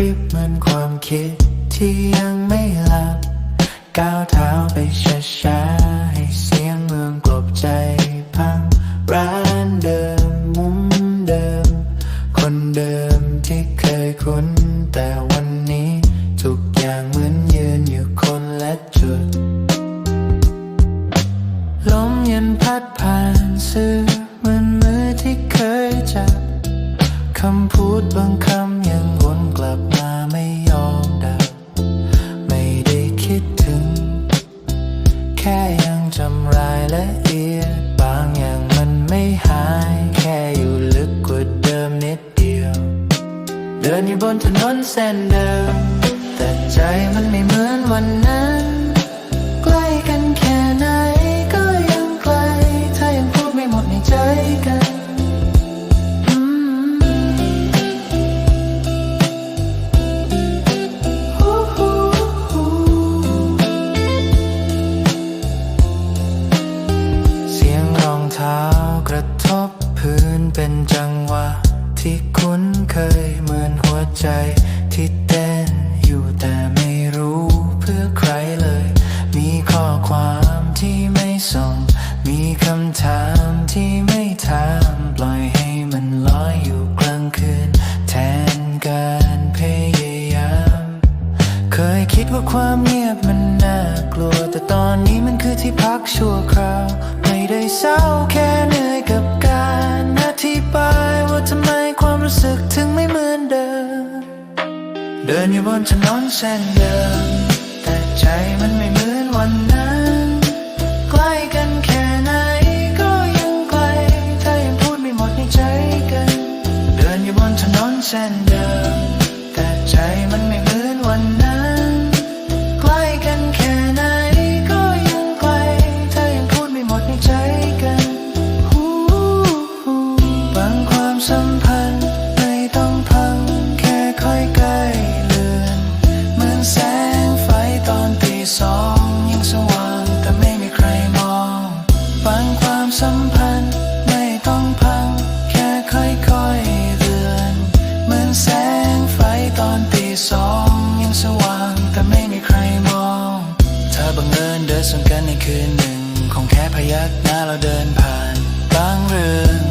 ริบเหมือนความคิดที่ยังไม่หลับก้าวเท้าไปช้าๆให้เสียงเมืองกลบใจพังร้านเดิมมุมเดิม คนเดิมที่เคยคุ้น แต่วันนี้ทุกอย่างเหมือนยืนอยู่คนละจุด ลมเย็นพัดผ่านสื่อเหมือนมือที่เคยจับคำพูดบางคำ แค่ยังจำรายละเอียด บางอย่างมันไม่หาย แค่อยู่ลึกกว่าเดิมนิดเดียว เดินอยู่บนถนนเส้นเดิม นเป็นจังหวะ ที่คุ้นเคยเหมือนหัวใจ ที่เต้นอยู่แต่ไม่รู้เพื่อใครเลย มีข้อความที่ไม่ส่ง มีคำถามที่ไม่ถามปล่อยให้มันลอยอยู่กลางคืน แทนการพยายาม เคยคิดว่าความเงียบมันน่ากลัว แต่ตอนนี้มันคือที่พักชั่วคราว ไม่ได้เศร้าแค่เหนื่อยกับ ดินอยู่บนถนนเส้นเดิม แต่ใจมันไม่เหมือนวันนั้น ใกล้กันแค่ไหนก็ยังไกลถ้ายังพูดไม่หมดในใจกัน เดินอยู่บนถนนเส้นเดิม แต่ใจมัน ตอนตีสองยังสว่างแต่ไม่มีใครมอง เธอบังเอิญเดินสวนกันในคืนหนึ่ง คงแค่พยักหน้าเราเดินผ่านบางเรื่อง